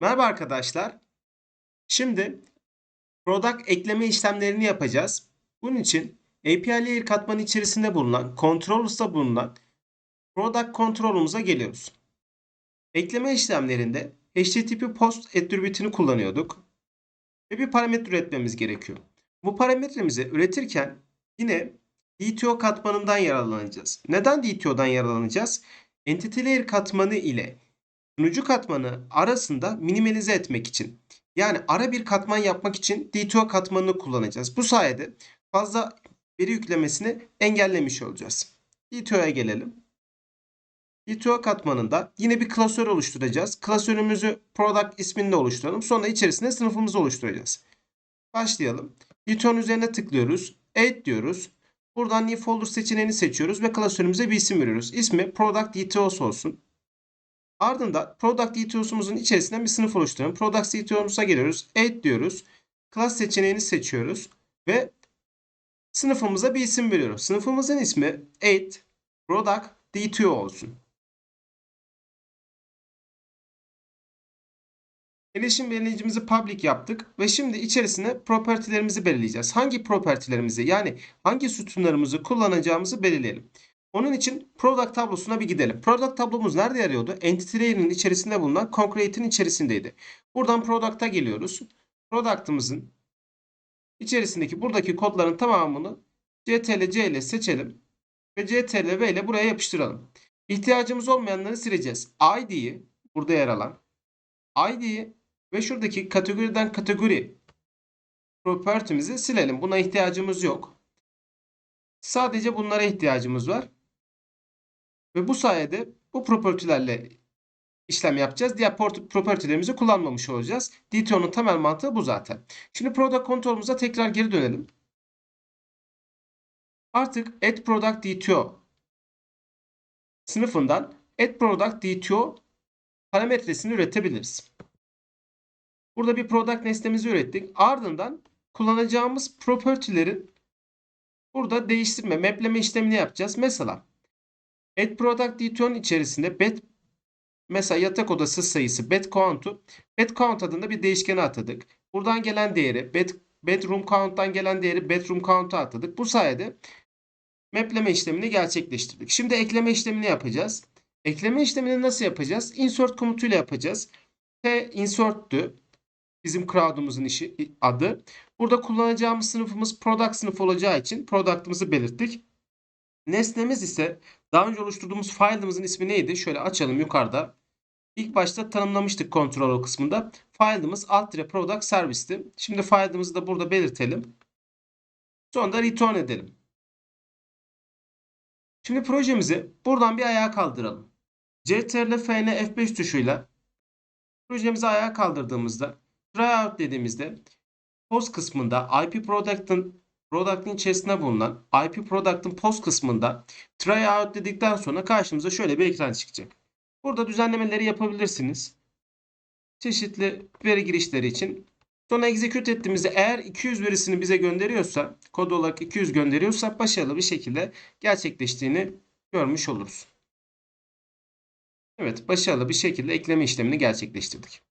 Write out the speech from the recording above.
Merhaba arkadaşlar. Şimdi product ekleme işlemlerini yapacağız. Bunun için API layer katmanı içerisinde bulunan, controllers'ta bulunan product control'umuza geliyoruz. Ekleme işlemlerinde HTTP post attribute'ini kullanıyorduk. Ve bir parametre üretmemiz gerekiyor. Bu parametremizi üretirken yine DTO katmanından yararlanacağız. Neden DTO'dan yararlanacağız? Entity layer katmanı ile sunucu katmanı arasında minimalize etmek için. Yani ara bir katman yapmak için DTO katmanını kullanacağız. Bu sayede fazla veri yüklemesini engellemiş olacağız. DTO'ya gelelim. DTO katmanında yine bir klasör oluşturacağız. Klasörümüzü product isminde oluşturalım. Sonra içerisinde sınıfımızı oluşturacağız. Başlayalım. DTO'nun üzerine tıklıyoruz. Add diyoruz. Buradan new folder seçeneğini seçiyoruz ve klasörümüze bir isim veriyoruz. İsmi product DTOS olsun. Ardından product DTO'sumuzun içerisinden bir sınıf oluşturalım. Product DTO'muza geliyoruz. Add diyoruz. Class seçeneğini seçiyoruz ve sınıfımıza bir isim veriyoruz. Sınıfımızın ismi add product DTO olsun. Erişim belirleyicimizi public yaptık ve şimdi içerisine propertilerimizi belirleyeceğiz. Hangi propertilerimizi yani hangi sütunlarımızı kullanacağımızı belirleyelim. Onun için product tablosuna bir gidelim. Product tablomuz nerede yer alıyordu? Entity layer'ın içerisinde bulunan concrete'in içerisindeydi. Buradan product'a geliyoruz. Product'ımızın içerisindeki buradaki kodların tamamını CTRL C ile seçelim ve CTRL V ile buraya yapıştıralım. İhtiyacımız olmayanları sileceğiz. ID'yi burada yer alan ID'yi ve şuradaki kategoriden kategori property'mizi silelim. Buna ihtiyacımız yok. Sadece bunlara ihtiyacımız var. Ve bu sayede bu property'lerle işlem yapacağız. Diğer property'lerimizi kullanmamış olacağız. DTO'nun temel mantığı bu zaten. Şimdi product control'umuza tekrar geri dönelim. Artık add product DTO sınıfından add product DTO parametresini üretebiliriz. Burada bir product nesnemizi ürettik. Ardından kullanacağımız property'lerin burada değiştirme, mapleme işlemini yapacağız. Mesela add product DTO'nun içerisinde bed mesela yatak odası sayısı bed count'u bed count adında bir değişkene atadık. Buradan gelen değeri bed, bedroom count'tan gelen değeri bedroom count'a atadık. Bu sayede mapleme işlemini gerçekleştirdik. Şimdi ekleme işlemini yapacağız. Ekleme işlemini nasıl yapacağız? Insert komutuyla yapacağız. T insert'tü. Bizim crowd'umuzun işi adı. Burada kullanacağımız sınıfımız product sınıfı olacağı için product'ımızı belirttik. Nesnemiz ise daha önce oluşturduğumuz file'ımızın ismi neydi? Şöyle açalım yukarıda. İlk başta tanımlamıştık kontrol kısmında. File'ımız alt product service'ti. Şimdi file'ımızı da burada belirtelim. Sonra da return edelim. Şimdi projemizi buradan bir ayağa kaldıralım. CTRL FN F5 tuşuyla projemizi ayağa kaldırdığımızda tryout dediğimizde post kısmında IP product'ın product'ın içerisinde bulunan IP product'ın post kısmında tryout dedikten sonra karşımıza şöyle bir ekran çıkacak. Burada düzenlemeleri yapabilirsiniz. Çeşitli veri girişleri için. Sonra execute ettiğimizde eğer 200 verisini bize gönderiyorsa, kod olarak 200 gönderiyorsa başarılı bir şekilde gerçekleştiğini görmüş oluruz. Evet, başarılı bir şekilde ekleme işlemini gerçekleştirdik.